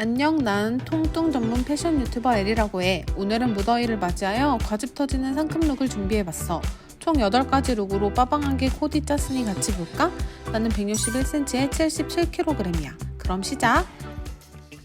안녕, 난 통뚱 전문 패션 유튜버 엘이라고 해. 오늘은 무더위를 맞이하여 과즙 터지는 상큼 룩을 준비해봤어. 총 8가지 룩으로 빠방하게 코디 짰으니 같이 볼까? 나는 161cm에 77kg이야. 그럼 시작!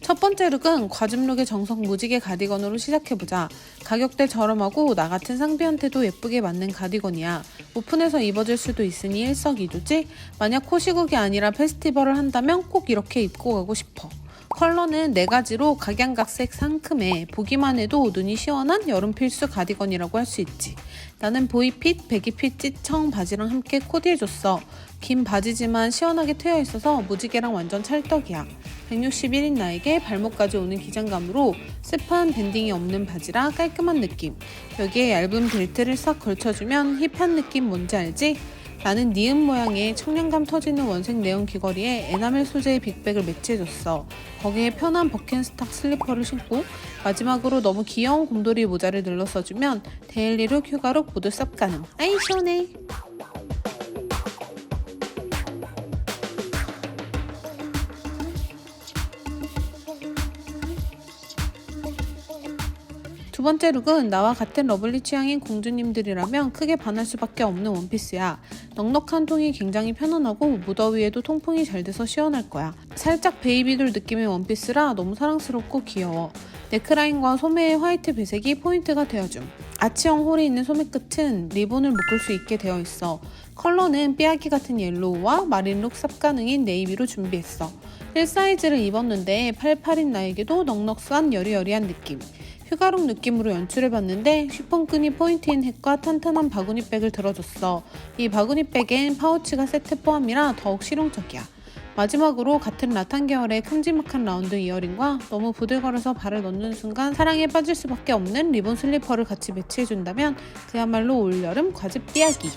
첫 번째 룩은 과즙 룩의 정석 무지개 가디건으로 시작해보자. 가격대 저렴하고 나 같은 상비한테도 예쁘게 맞는 가디건이야. 오픈해서 입어줄 수도 있으니 일석이조지? 만약 코시국이 아니라 페스티벌을 한다면 꼭 이렇게 입고 가고 싶어. 컬러는 네 가지로 각양각색 상큼해 보기만 해도 눈이 시원한 여름 필수 가디건이라고 할 수 있지. 나는 보이핏, 배기핏 찌청 바지랑 함께 코디해줬어. 긴 바지지만 시원하게 트여 있어서 무지개랑 완전 찰떡이야. 161인 나에게 발목까지 오는 기장감으로 습한 밴딩이 없는 바지라 깔끔한 느낌. 여기에 얇은 벨트를 싹 걸쳐주면 힙한 느낌 뭔지 알지? 나는 니은 모양의 청량감 터지는 원색 네온 귀걸이에 에나멜 소재의 빅백을 매치해줬어. 거기에 편한 버킨스탁 슬리퍼를 신고 마지막으로 너무 귀여운 곰돌이 모자를 눌러 써주면 데일리룩, 휴가룩 모두 쌉 가능. 아이 시원해! 두 번째 룩은 나와 같은 러블리 취향인 공주님들이라면 크게 반할 수밖에 없는 원피스야. 넉넉한 통이 굉장히 편안하고 무더위에도 통풍이 잘 돼서 시원할 거야. 살짝 베이비돌 느낌의 원피스라 너무 사랑스럽고 귀여워. 네크라인과 소매의 화이트 배색이 포인트가 되어줌. 아치형 홀이 있는 소매 끝은 리본을 묶을 수 있게 되어 있어. 컬러는 삐아기 같은 옐로우와 마린룩 쌉 가능인 네이비로 준비했어. 1 사이즈를 입었는데 88인 나에게도 넉넉한 여리여리한 느낌. 휴가룩 느낌으로 연출해봤는데 쉬폰끈이 포인트인 햇과 탄탄한 바구니백을 들어줬어. 이 바구니백엔 파우치가 세트 포함이라 더욱 실용적이야. 마지막으로 같은 라탄 계열의 큼지막한 라운드 이어링과 너무 부들거려서 발을 넣는 순간 사랑에 빠질 수밖에 없는 리본 슬리퍼를 같이 매치해준다면 그야말로 올여름 과즙 띠아기.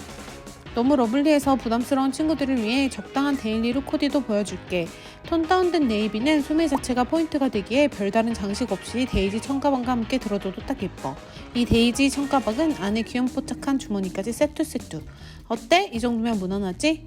너무 러블리해서 부담스러운 친구들을 위해 적당한 데일리 룩 코디도 보여줄게. 톤 다운된 네이비는 소매 자체가 포인트가 되기에 별다른 장식 없이 데이지 청가방과 함께 들어줘도 딱 예뻐. 이 데이지 청가방은 안에 귀염뽀짝한 주머니까지 세트. 어때? 이 정도면 무난하지?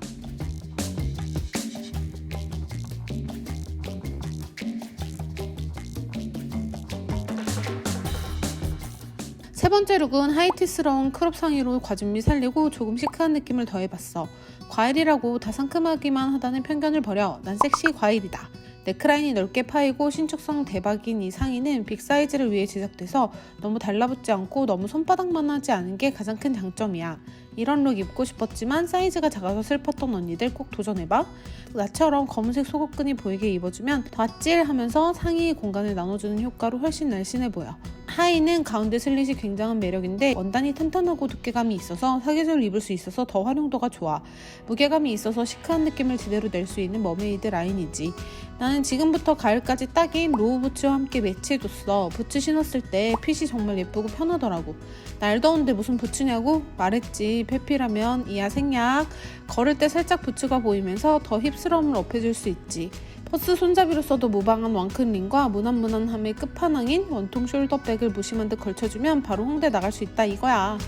세 번째 룩은 하이티스러운 크롭 상의로 과즙미 살리고 조금 시크한 느낌을 더해봤어. 과일이라고 다 상큼하기만 하다는 편견을 버려 난 섹시 과일이다. 네크라인이 넓게 파이고 신축성 대박인 이 상의는 빅 사이즈를 위해 제작돼서 너무 달라붙지 않고 너무 손바닥만 하지 않은 게 가장 큰 장점이야. 이런 룩 입고 싶었지만 사이즈가 작아서 슬펐던 언니들 꼭 도전해봐. 나처럼 검은색 속옷끈이 보이게 입어주면 더 아찔하면서 상의 공간을 나눠주는 효과로 훨씬 날씬해 보여. 하의는 가운데 슬릿이 굉장한 매력인데 원단이 탄탄하고 두께감이 있어서 사계절 입을 수 있어서 더 활용도가 좋아. 무게감이 있어서 시크한 느낌을 제대로 낼 수 있는 머메이드 라인이지. 나는 지금부터 가을까지 딱인 로우 부츠와 함께 매치해줬어. 부츠 신었을 때 핏이 정말 예쁘고 편하더라고. 날 더운데 무슨 부츠냐고? 말했지. 페피라면 이야 생략. 걸을 때 살짝 부츠가 보이면서 더 힙스러움을 업해줄 수 있지. 퍼스 손잡이로 써도 무방한 왕큰링과 무난무난함의 끝판왕인 원통 숄더백을 무심한 듯 걸쳐주면 바로 홍대 나갈 수 있다 이거야.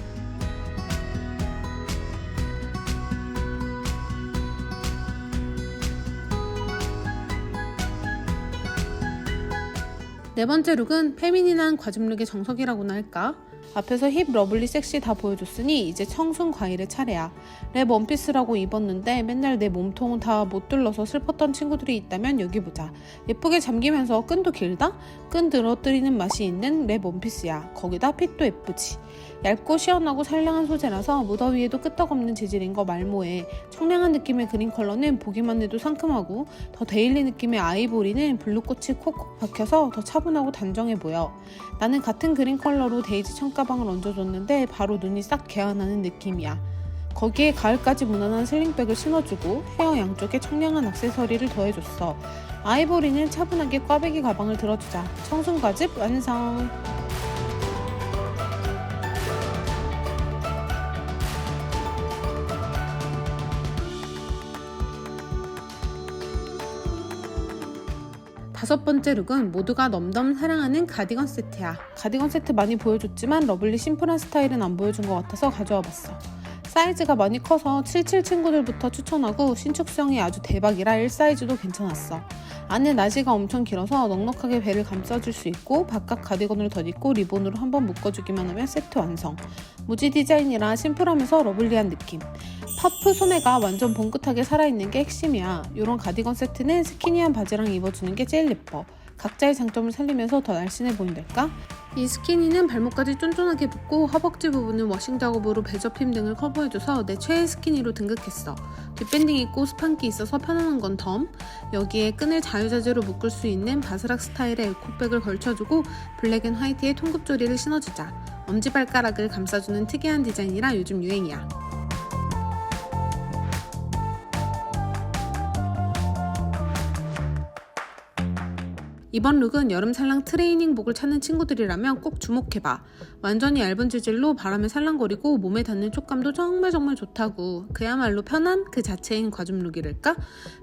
네 번째 룩은 페미닌한 과즙룩의 정석이라고나 할까? 앞에서 힙, 러블리, 섹시 다 보여줬으니 이제 청순 과일의 차례야. 랩 원피스라고 입었는데 맨날 내 몸통 다 못 둘러서 슬펐던 친구들이 있다면 여기 보자. 예쁘게 잠기면서 끈도 길다? 끈 들어뜨리는 맛이 있는 랩 원피스야. 거기다 핏도 예쁘지. 얇고 시원하고 선량한 소재라서 무더위에도 끄떡없는 재질인 거 말모해. 청량한 느낌의 그린 컬러는 보기만 해도 상큼하고 더 데일리 느낌의 아이보리는 블루꽃이 콕콕 박혀서 더 차분하고 단정해 보여. 나는 같은 그린 컬러로 데이지 청가 방을 얹어줬는데 바로 눈이 싹 개화나는 느낌이야. 거기에 가을까지 무난한 슬링백을 신어주고 헤어 양쪽에 청량한 액세서리를 더해줬어. 아이보리는 차분하게 꽈배기 가방을 들어주자. 청순과즙 완성! 다섯 번째 룩은 모두가 넘넘 사랑하는 가디건 세트야. 가디건 세트 많이 보여줬지만 러블리 심플한 스타일은 안 보여준 것 같아서 가져와 봤어. 사이즈가 많이 커서 77 친구들부터 추천하고 신축성이 아주 대박이라 1사이즈도 괜찮았어. 안에 나시가 엄청 길어서 넉넉하게 배를 감싸줄 수 있고 바깥 가디건을 덧입고 리본으로 한번 묶어주기만 하면 세트 완성. 무지 디자인이라 심플하면서 러블리한 느낌. 퍼프 소매가 완전 봉긋하게 살아있는 게 핵심이야. 이런 가디건 세트는 스키니한 바지랑 입어주는 게 제일 예뻐. 각자의 장점을 살리면서 더 날씬해 보인달까? 이 스키니는 발목까지 쫀쫀하게 붙고 허벅지 부분은 워싱 작업으로 배접힘 등을 커버해줘서 내 최애 스키니로 등극했어. 뒷밴딩 있고 스판기 있어서 편안한 건 덤. 여기에 끈을 자유자재로 묶을 수 있는 바스락 스타일의 에코백을 걸쳐주고 블랙 앤 화이트의 통굽조리를 신어주자. 엄지발가락을 감싸주는 특이한 디자인이라 요즘 유행이야. 이번 룩은 여름 살랑 트레이닝복을 찾는 친구들이라면 꼭 주목해봐. 완전히 얇은 재질로 바람에 살랑거리고 몸에 닿는 촉감도 정말 정말 좋다고. 그야말로 편한 그 자체인 과즙 룩이랄까?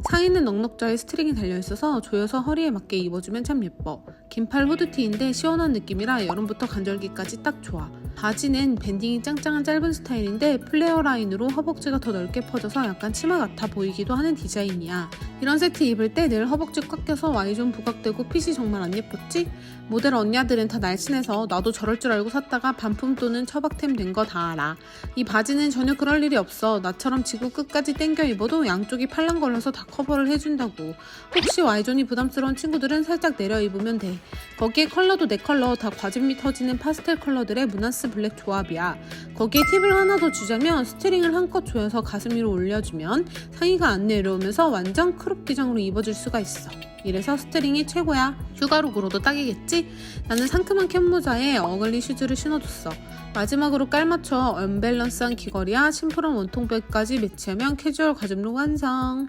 상의는 넉넉자에 스트링이 달려있어서 조여서 허리에 맞게 입어주면 참 예뻐. 긴팔 후드티인데 시원한 느낌이라 여름부터 간절기까지 딱 좋아. 바지는 밴딩이 짱짱한 짧은 스타일인데 플레어 라인으로 허벅지가 더 넓게 퍼져서 약간 치마 같아 보이기도 하는 디자인이야. 이런 세트 입을 때 늘 허벅지 꽉 껴서 Y존 부각되고 핏이 정말 안 예뻤지? 모델 언니들은 다 날씬해서 나도 저럴 줄 알고 샀다가 반품 또는 처박템 된 거 다 알아. 이 바지는 전혀 그럴 일이 없어. 나처럼 지구 끝까지 땡겨 입어도 양쪽이 팔랑걸려서 다 커버를 해준다고. 혹시 Y존이 부담스러운 친구들은 살짝 내려 입으면 돼. 거기에 컬러도 네 컬러 다 과즙미 터지는 파스텔 컬러들의 무나스 블랙 조합이야. 거기에 팁을 하나 더 주자면 스트링을 한껏 조여서 가슴 위로 올려주면 상의가 안 내려오면서 완전 크롭 기장으로 입어줄 수가 있어. 이래서 스트링이 최고야. 휴가룩으로도 딱이겠지? 나는 상큼한 캡모자에 어글리 슈즈를 신어줬어. 마지막으로 깔맞춰 언밸런스한 귀걸이와 심플한 원통백까지 매치하면 캐주얼 가슴룩 완성.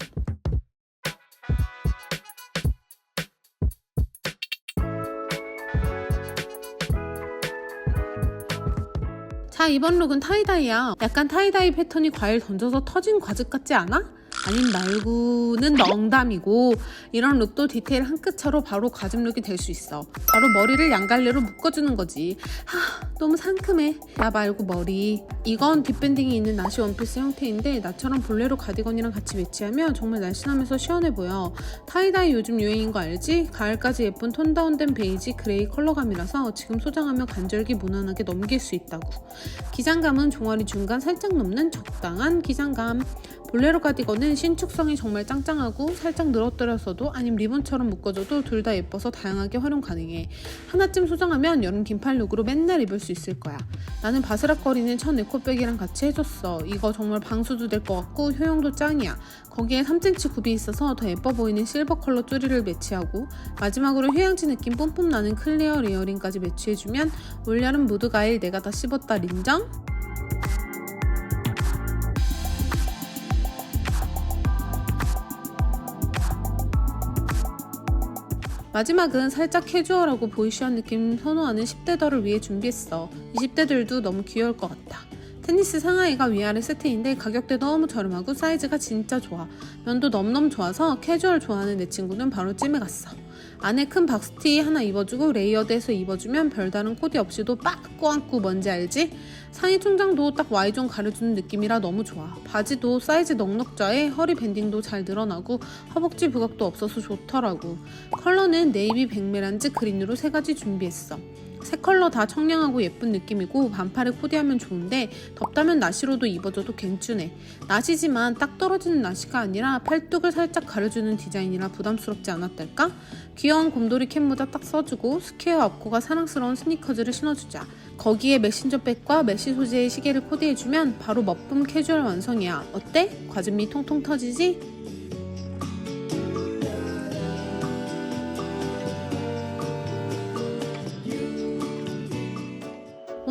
자 이번 룩은 타이다이야 약간 타이다이 패턴이 과일 던져서 터진 과즙 같지 않아? 아님 말고는 농담이고 이런 룩도 디테일 한 끗 차로 바로 과즙 룩이 될 수 있어. 바로 머리를 양갈래로 묶어주는 거지. 하 너무 상큼해. 나 말고 머리. 이건 뒷밴딩이 있는 나시 원피스 형태인데 나처럼 볼레로 가디건이랑 같이 매치하면 정말 날씬하면서 시원해 보여. 타이다이 요즘 유행인 거 알지? 가을까지 예쁜 톤 다운된 베이지 그레이 컬러감이라서 지금 소장하면 간절기 무난하게 넘길 수 있다고. 기장감은 종아리 중간 살짝 넘는 적당한 기장감. 볼레로 가디건은 신축성이 정말 짱짱하고 살짝 늘어뜨려서도 아님 리본처럼 묶어줘도 둘 다 예뻐서 다양하게 활용 가능해. 하나쯤 소장하면 여름 긴팔 룩으로 맨날 입을 수 있을 거야. 나는 바스락거리는 천 에코백이랑 같이 해줬어. 이거 정말 방수도 될 것 같고 효용도 짱이야. 거기에 3cm 굽이 있어서 더 예뻐 보이는 실버 컬러 쭈리를 매치하고 마지막으로 휴양지 느낌 뿜뿜 나는 클리어 리어링까지 매치해주면 올여름 무드가일 내가 다 씹었다 린정? 마지막은 살짝 캐주얼하고 보이시한 느낌 선호하는 10대들을 위해 준비했어. 20대들도 너무 귀여울 것 같아. 테니스 상하이가 위아래 세트인데 가격대 너무 저렴하고 사이즈가 진짜 좋아. 면도 넘넘 좋아서 캐주얼 좋아하는 내 친구는 바로 찜해 갔어. 안에 큰 박스티 하나 입어주고 레이어드해서 입어주면 별다른 코디 없이도 빡 꼬안고 뭔지 알지? 상의 총장도 딱 Y존 가려주는 느낌이라 너무 좋아. 바지도 사이즈 넉넉자에 허리 밴딩도 잘 늘어나고 허벅지 부각도 없어서 좋더라고. 컬러는 네이비 백메란즈 그린으로 세 가지 준비했어. 세 컬러 다 청량하고 예쁜 느낌이고 반팔에 코디하면 좋은데 덥다면 나시로도 입어줘도 괜찮네. 나시지만 딱 떨어지는 나시가 아니라 팔뚝을 살짝 가려주는 디자인이라 부담스럽지 않았달까? 귀여운 곰돌이 캡 모자 딱 써주고 스퀘어 앞코가 사랑스러운 스니커즈를 신어주자. 거기에 메신저 백과 메쉬 소재의 시계를 코디해주면 바로 멋쁨 캐주얼 완성이야. 어때? 과즙미 통통 터지지?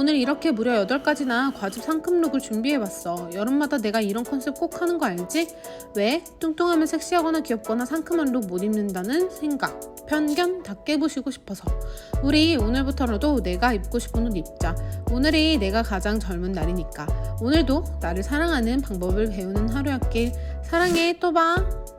오늘 이렇게 무려 8가지나 과즙 상큼 룩을 준비해봤어. 여름마다 내가 이런 컨셉 꼭 하는 거 알지? 왜? 뚱뚱하면 섹시하거나 귀엽거나 상큼한 룩 못 입는다는 생각, 편견 다 깨부시고 싶어서. 우리 오늘부터라도 내가 입고 싶은 옷 입자. 오늘이 내가 가장 젊은 날이니까. 오늘도 나를 사랑하는 방법을 배우는 하루였길. 사랑해, 또 봐.